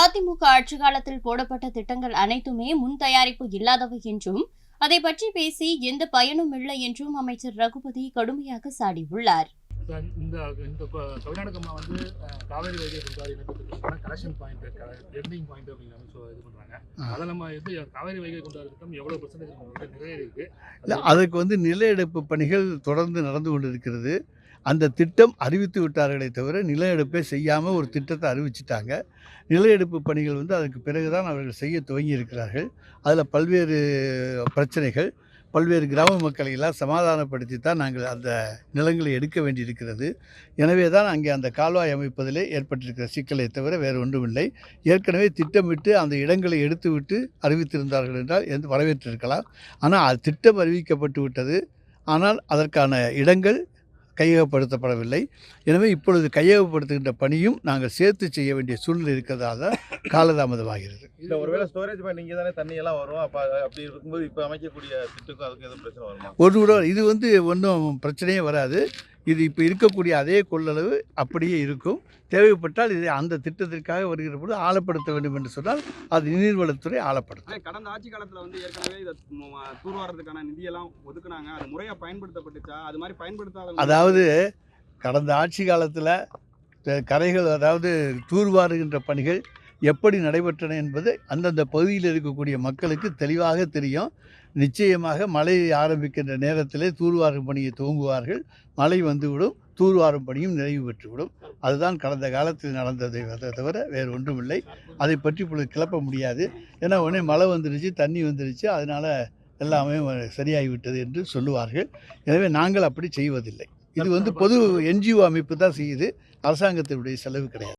அதிமுக ஆட்சி காலத்தில் போடப்பட்ட திட்டங்கள் அனைத்துமே முன் தயாரிப்பு இல்லாதவை என்றும் அதை பற்றி பேசி எந்த பயனும் இல்லை என்றும் அமைச்சர் ரகுபதி கடுமையாக சாடியுள்ளார். இந்த இந்த கர்நாடகமா வந்து காவேரி வைகை குண்டாறு இணைப்பதற்கான கலெக்ஷன் பாயிண்ட் எண்டிங் பாயிண்ட் அப்படின்னு சொல்லி இது பண்றாங்க. அதை நம்ம வந்து காவேரி வைகை குண்டாறு திட்டம் எவ்வளவு பர்சன்டேஜ் நம்மளுக்கு நிறைவேறி இருக்கு இல்லை அதற்கு வந்து நில எடுப்பு பணிகள் தொடர்ந்து நடந்து கொண்டிருக்கிறது. அந்த திட்டம் அறிவித்து விட்டார்களே தவிர நில எடுப்பே செய்யாமல் ஒரு திட்டத்தை அறிவிச்சிட்டாங்க. நில எடுப்பு பணிகள் வந்து அதற்கு பிறகுதான் அவர்கள் செய்ய துவங்கி இருக்கிறார்கள் அதில் பல்வேறு பிரச்சனைகள் பல்வேறு கிராம மக்களை எல்லாம் சமாதானப்படுத்தி தான் நாங்கள் அந்த நிலங்களை எடுக்க வேண்டியிருக்கிறது. எனவே தான் அங்கே அந்த கால்வாய் அமைப்பதிலே ஏற்பட்டிருக்கிற சிக்கலை தவிர வேறு ஒன்றுமில்லை. ஏற்கனவே திட்டமிட்டு அந்த இடங்களை எடுத்துவிட்டு அறிவித்திருந்தார்கள் என்றால் எந்த வரவேற்றிருக்கலாம். ஆனால் அது திட்டம் அறிவிக்கப்பட்டு விட்டது. ஆனால் அதற்கான இடங்கள் கையகப்படுத்தப்படவில்லை. எனவே இப்பொழுது கையகப்படுத்துகின்ற பணியும் நாங்கள் சேர்த்து செய்ய வேண்டிய சூழ்நிலை இருக்கிறதால தான் காலதாமதமாகிறது. இல்ல ஒருவேளை ஸ்டோரேஜ் இங்கே தானே தண்ணி எல்லாம் வரும். அப்ப அப்படி இருக்கும்போது இப்போ அமைக்கக்கூடிய திட்டுக்கும் அதுக்கு எதுவும் பிரச்சனை வருமா? ஒரு கூட இது வந்து ஒன்றும் பிரச்சனையே வராது. இது இப்போ இருக்கக்கூடிய அதே கொள்ளளவு அப்படியே இருக்கும். தேவைப்பட்டால் இதை அந்த திட்டத்திற்காக வருகிற பொழுது ஆழப்படுத்த வேண்டும் என்று சொன்னால் அது நீர்வளத்துறை ஆழப்படுத்தும். கடந்த ஆட்சி காலத்துல வந்து ஏற்கனவே இதை தூர்வாரத்துக்கான நிதியெல்லாம் ஒதுக்குனாங்க. அது முறையா பயன்படுத்தப்பட்டுச்சா? அது மாதிரி பயன்படுத்தாத அதாவது கடந்த ஆட்சி காலத்தில் கரைகள் அதாவது தூர்வாருகின்ற பணிகள் எப்படி நடைபெற்றன என்பது அந்தந்த பகுதியில் இருக்கக்கூடிய மக்களுக்கு தெளிவாக தெரியும். நிச்சயமாக மழை ஆரம்பிக்கின்ற நேரத்திலே தூர்வாரும் பணியை துவங்குவார்கள். மழை வந்துவிடும் தூர்வாரும் பணியும் நிறைவு பெற்றுவிடும். அதுதான் கடந்த காலத்தில் நடந்ததை தவிர வேறு ஒன்றுமில்லை. அதை பற்றி இப்பொழுது கிளப்ப முடியாது. ஏன்னா உடனே மழை வந்துருச்சு தண்ணி வந்துருச்சு அதனால் எல்லாமே சரியாகிவிட்டது என்று சொல்லுவார்கள். எனவே நாங்கள் அப்படி செய்வதில்லை. இது வந்து பொது என்ஜிஓ அமைப்பு தான் செய்யுது. அரசாங்கத்தினுடைய செலவு கிடையாது.